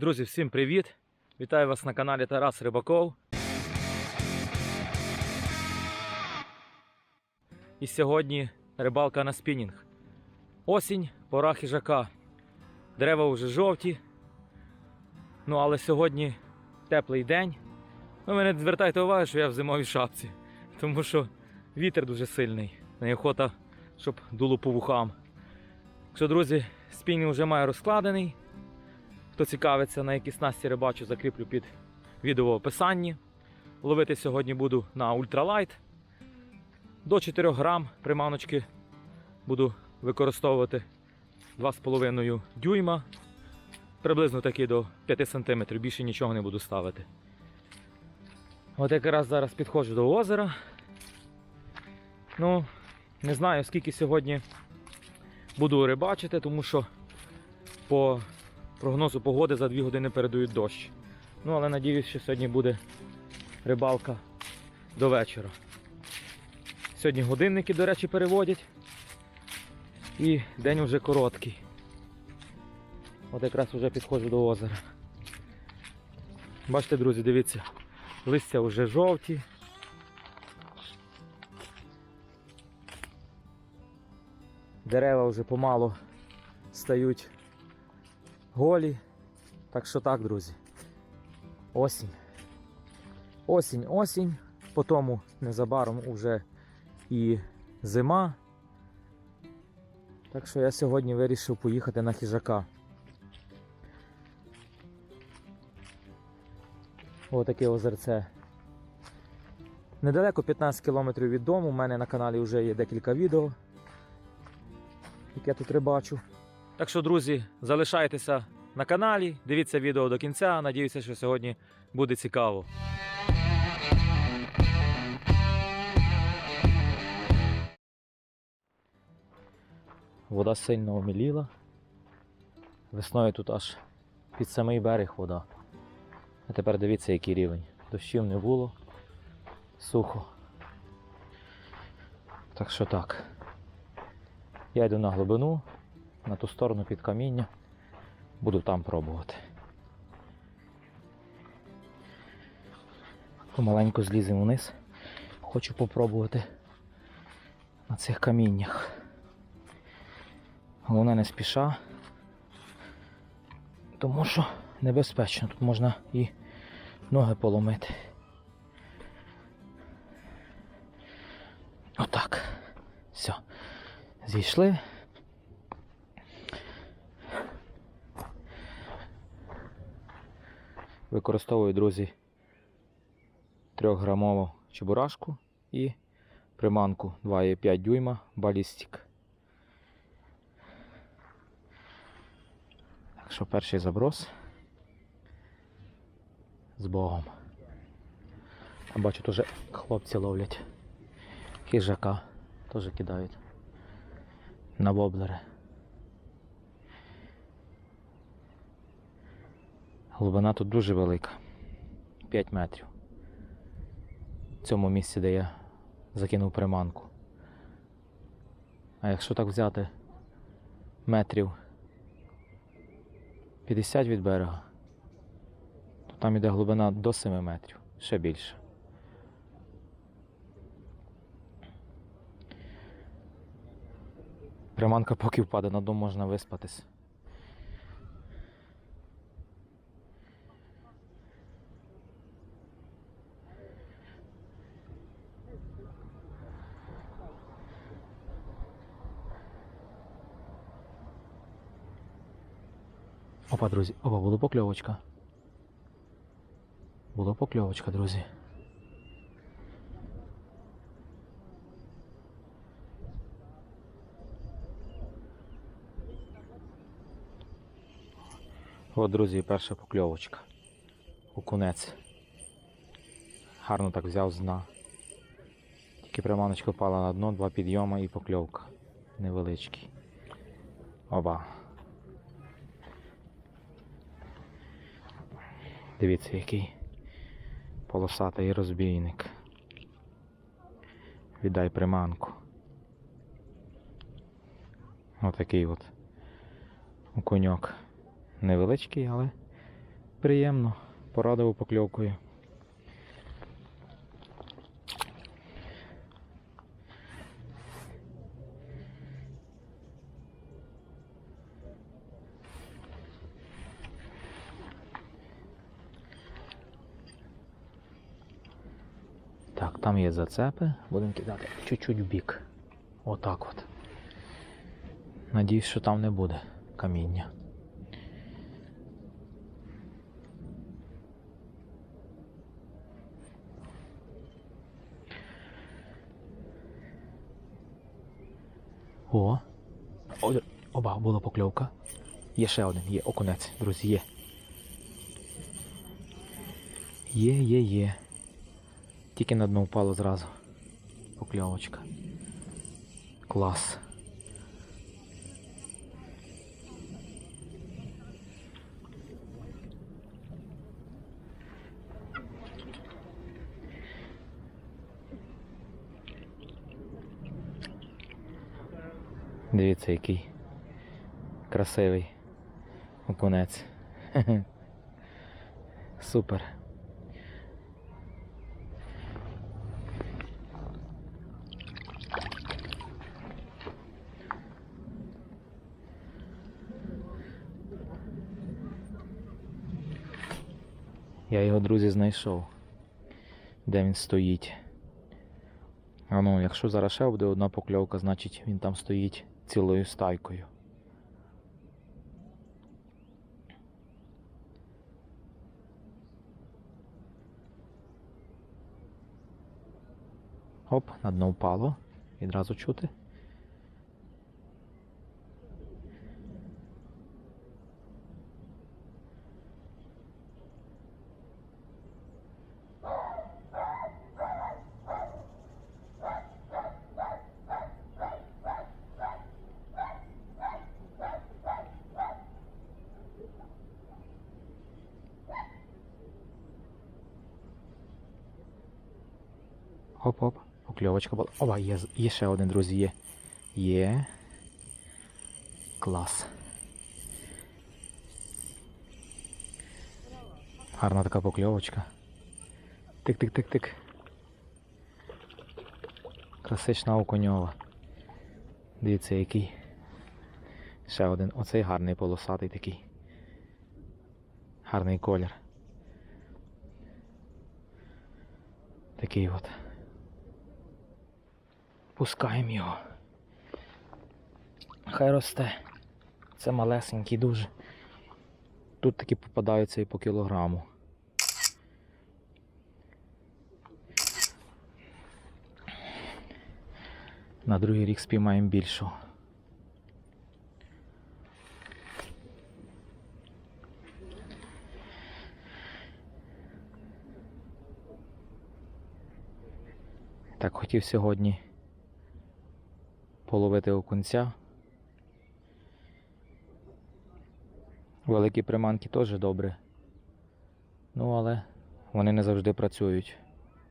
Друзі, всім привіт! Вітаю вас на каналі Тарас Рибаков. І сьогодні рибалка на спінінг. Осінь, пора хижака. Дерева вже жовті. Ну, але сьогодні теплий день. Ну, ви не звертайте увагу, що я в зимовій шапці, тому що вітер дуже сильний. Неохота, щоб дуло по вухам. Що, друзі, спінінг вже має розкладений. Хто цікавиться, на які снасті рибачу, закріплю під відео в описанні. Ловити сьогодні буду на ультралайт. До 4 грам приманочки буду використовувати 2,5 дюйма. Приблизно таки до 5 см, більше нічого не буду ставити. От якраз зараз підходжу до озера. Ну, не знаю, скільки сьогодні буду рибачити, тому що по прогнозу погоди за 2 години передають дощ. Ну, але надіюсь, що сьогодні буде рибалка до вечора. Сьогодні годинники, до речі, переводять. І день вже короткий. От якраз вже підходжу до озера. Бачите, друзі, дивіться, листя вже жовті. Дерева вже помало стають голі. Так що так, друзі. Осінь. Осінь, осінь. Потім незабаром уже і зима. Так що я сьогодні вирішив поїхати на хижака. Отаке озерце. Недалеко 15 км від дому. У мене на каналі вже є декілька відео, яке я тут рибачу. Так що, друзі, залишайтеся на каналі, дивіться відео до кінця. Надіюся, що сьогодні буде цікаво. Вода сильно оміліла. Весною тут аж під самий берег вода. А тепер дивіться, який рівень. Дощів не було. Сухо. Так що так. Я йду на глибину, на ту сторону під каміння. Буду там пробувати. Помаленьку зліземо вниз. Хочу попробувати на цих каміннях. Головне не спіша, тому що небезпечно. Тут можна і ноги поломити. Отак. Все. Зійшли. Використовую, друзі, 3-грамову чебурашку і приманку 2,5 дюйма балістик. Так що перший заброс з Богом. А бачу, теж хлопці ловлять хижака, теж кидають на воблери. Глибина тут дуже велика. 5 метрів. В цьому місці, де я закинув приманку. А якщо так взяти метрів 50 від берега, то там іде глибина до 7 метрів, ще більше. Приманка поки впаде на дом, можна виспатись. Опа, друзі, опа, була покльовочка. Була покльовочка, друзі. От, друзі, перша покльовочка. Окунець. Гарно так взяв з дна. Тільки приманочка впала на дно, два підйоми і покльовка. Невеличкий. Оба. Дивіться, який полосатий розбійник. Віддай приманку. Отакий от окуньок. Невеличкий, але Приємно, порадував покльовкою. Так, там є зацепи, будемо кидати чуть-чуть в бік. Отак от. Надіюсь, що там не буде каміння. О! Оба, була покльовка. Є ще один, є окунець, друзі, є. Є, є, є. Тільки на дно впало зразу. Покльовочка. Клас. Дивіться, який красивий окунець. Супер. Я його, друзі, знайшов. Де він стоїть. Ну, якщо зараз ще буде одна покльовка, значить він там стоїть цілою стайкою. Оп, на дно впало. Відразу чути. Оп-оп, покльовочка була. Опа, є, є ще один, друзі, є. Є. Клас. Гарна така покльовочка. Тик-тик-тик-тик. Класична окуньова. Дивіться, який. Ще один. Оцей гарний полосатий такий. Гарний колір. Такий от. Пускаємо його. Хай росте. Це малесенький дуже. Тут таки попадаються і по кілограму. На другий рік спіймаємо більшого. Так, хотів сьогодні половити окунця. Великі приманки теж добре. Ну, але вони не завжди працюють,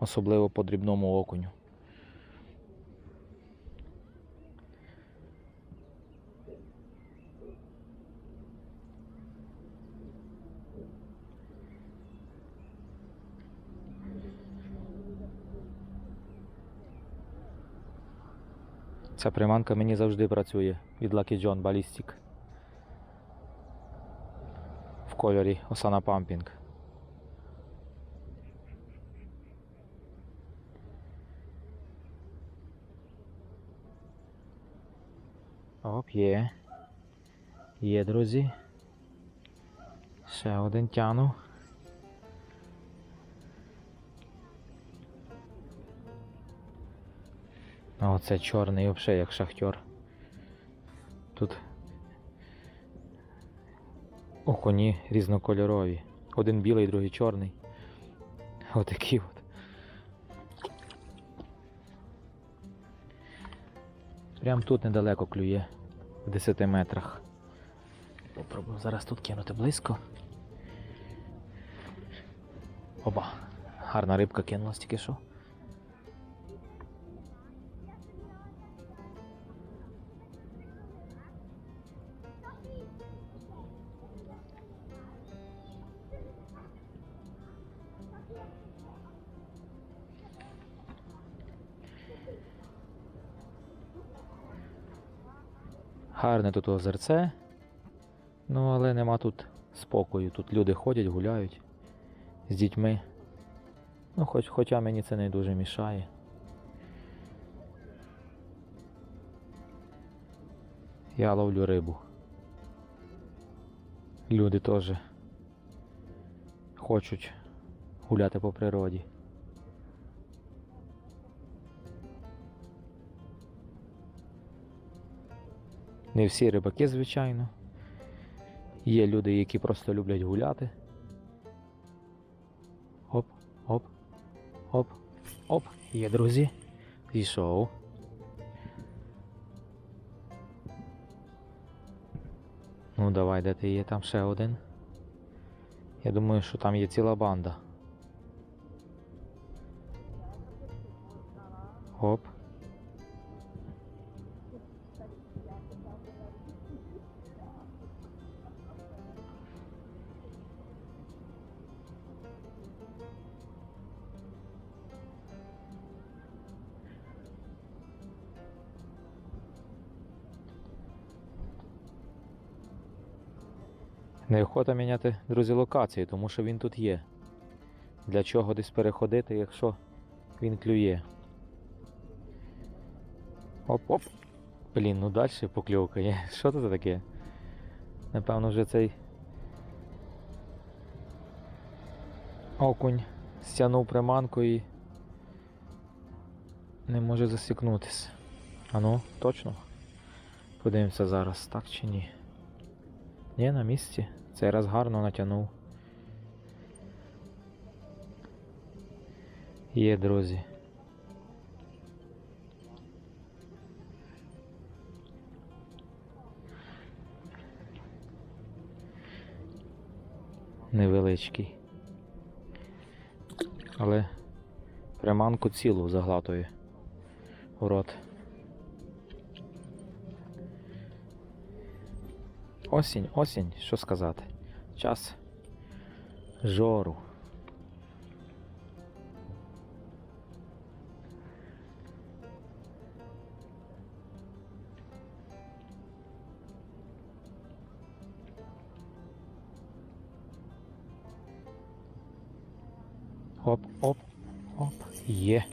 особливо по дрібному окуню. Ця приманка мені завжди працює від Lucky John Ballistic. В кольорі Osana Pumping. Оп, є. Є, друзі. Ще один тяну. А оце чорний взагалі як шахтер. Тут окуні різнокольорові. Один білий, другий чорний. Отакі от. Прям тут недалеко клює, в 10 метрах. Попробую зараз тут кинути близько. Оба, гарна рибка кинулась тільки що. Гарне тут озерце. Ну, але нема тут спокою. Тут люди ходять, гуляють з дітьми. Ну, хоч, хоча мені це не дуже мішає. Я ловлю рибу. Люди теж хочуть гуляти по природі. Не всі рибаки, звичайно. Є люди, які просто люблять гуляти. Оп, оп, оп, оп. Є, друзі. Зійшов. Ну давай, де ти є? Там ще один. Я думаю, що там є ціла банда. Оп. Неохота міняти, друзі, локації, тому що він тут є. Для чого десь переходити, якщо він клює. Оп-оп. Блін, ну далі покльовка. Що це таке? Напевно, вже цей окунь стягнув приманку і не може засікнутися. А ну, точно? Подивимося зараз, так чи ні. Ні, на місці. Цей раз гарно натягнув. Є, друзі. Невеличкий. Але приманку цілу заглатує у рот. Осінь, осінь, що сказати? Час жору. Оп, оп, оп, є.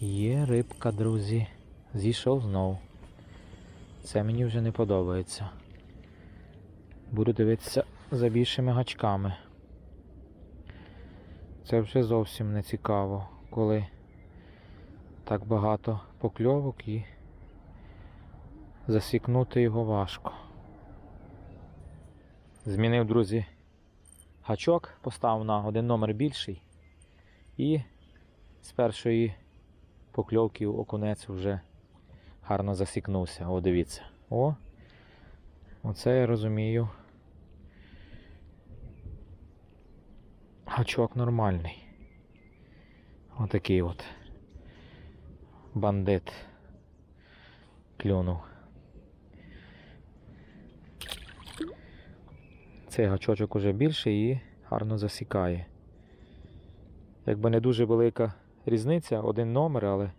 Є рибка, друзі. Зійшов знову. Це мені вже не подобається. Буду дивитися за більшими гачками. Це вже зовсім не цікаво, коли так багато покльовок і засікнути його важко. Змінив, друзі, гачок, поставив на один номер більший і з першої покльовки окунець вже гарно засікнувся. О, дивіться. О! Оце я розумію. Гачок нормальний. Отакий от бандит клюнув. Цей гачочок уже більший і гарно засікає. Якби не дуже велика різниця, один номер, але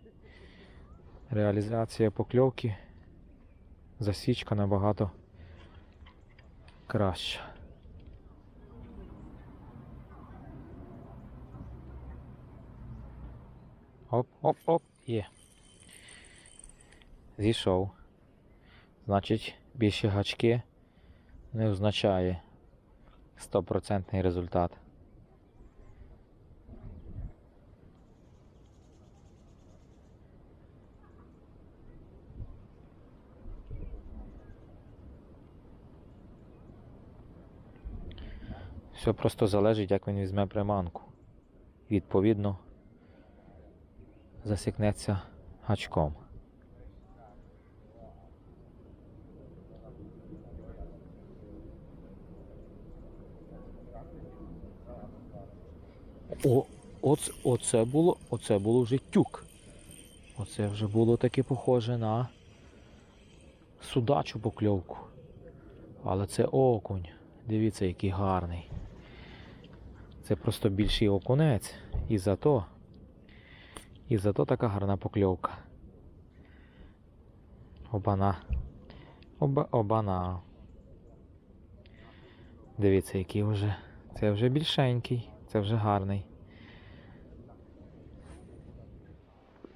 реалізація покльовки, засічка набагато краща. Оп, оп, оп, є. Зійшов. Значить, більші гачки не означає стопроцентний результат. Все просто залежить, як він візьме приманку. Відповідно, засікнеться гачком. О, оце, оце було, оце було вже тюк. Оце вже було таке похоже на судачу покльовку. Але це окунь. Дивіться, який гарний. Це просто більший окунець. І зато. І зато така гарна покльовка. Обана. Оба, обана. Дивіться, який вже. Це вже більшенький, це вже гарний.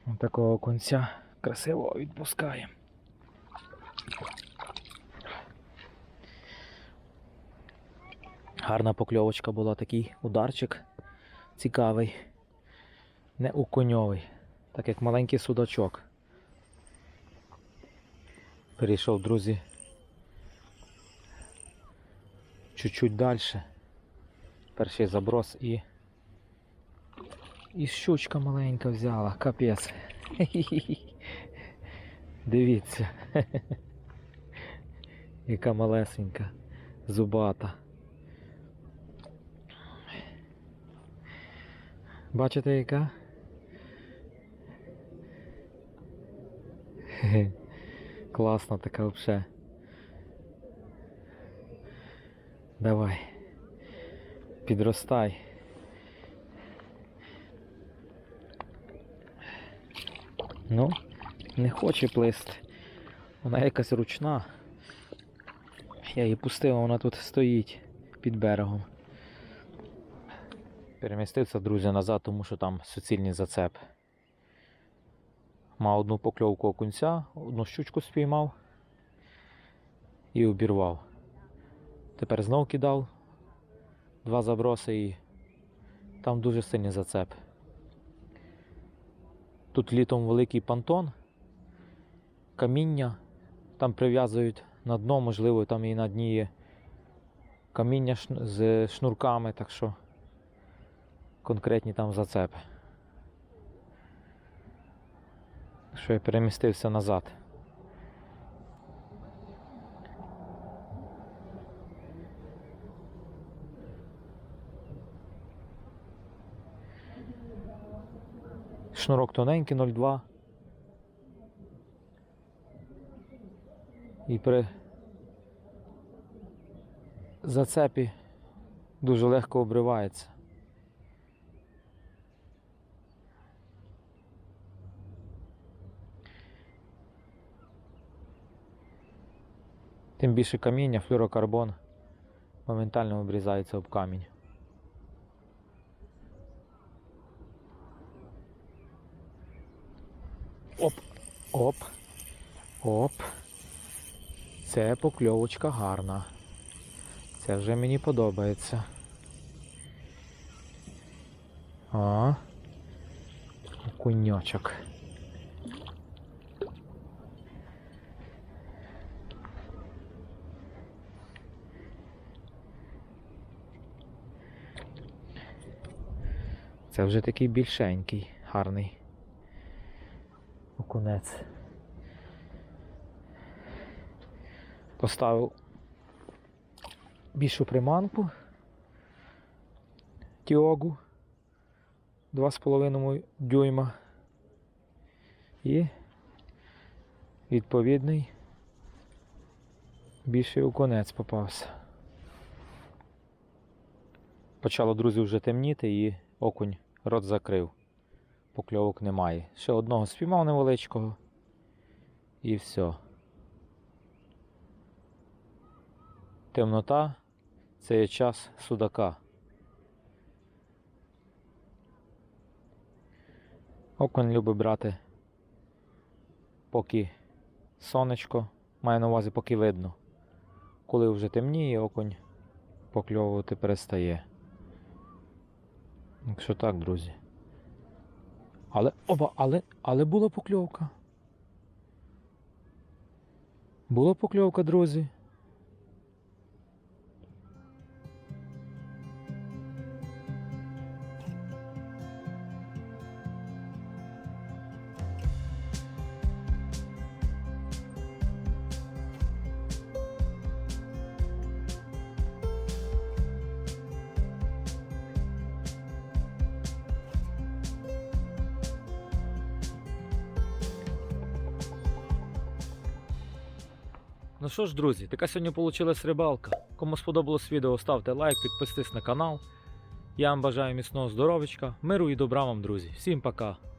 Ось Такого конця красивого відпускаємо. Гарна покльовочка була, такий ударчик цікавий, не уконьовий, так як маленький судачок. Перейшов, друзі, чуть-чуть далі. Перший заброс і. І щучка маленька взяла, капець. Дивіться. Яка малесенька, зубата. Бачите, яка? Хе-хе. Класна така взагалі. Давай. Підростай. Ну, не хоче плисти. Вона якась ручна. Я її пустив, вона тут стоїть під берегом. Перемістився, друзі, назад, тому що там суцільний зацеп. Мав одну покльовку окунця, одну щучку спіймав і обірвав. Тепер знов кидав два заброси і там дуже сильний зацеп. Тут літом великий понтон, каміння, там прив'язують на дно, можливо, там і на дні є каміння з шнурками, так що конкретні там зацепи. Що я перемістився назад. Шнурок тоненький 0,2. І при зацепі дуже легко обривається. Тим більше каміння, флюрокарбон моментально обрізається об камінь. Оп, оп, оп. Це покльовочка гарна. Це вже мені подобається. О. Куньочок. Це вже такий більшенький, гарний окунець. Поставив більшу приманку тіогу 2,5 дюйма і відповідний більший окунець попався. Почало, друзі, вже темніти і окунь рот закрив. Покльовок немає. Ще одного спіймав невеличкого. І все. Темнота це є час судака. Окунь любить брати, поки сонечко, має на увазі, поки видно. Коли вже темніє, окунь покльовувати перестає. Якщо так, друзі. Але оба, але, але була покльовка. Була покльовка, друзі. Ну що ж, друзі, така сьогодні вийшла рибалка. Кому сподобалось відео, ставте лайк, підписуйтесь на канал. Я вам бажаю міцного здоров'ячка, миру і добра вам, друзі. Всім пока!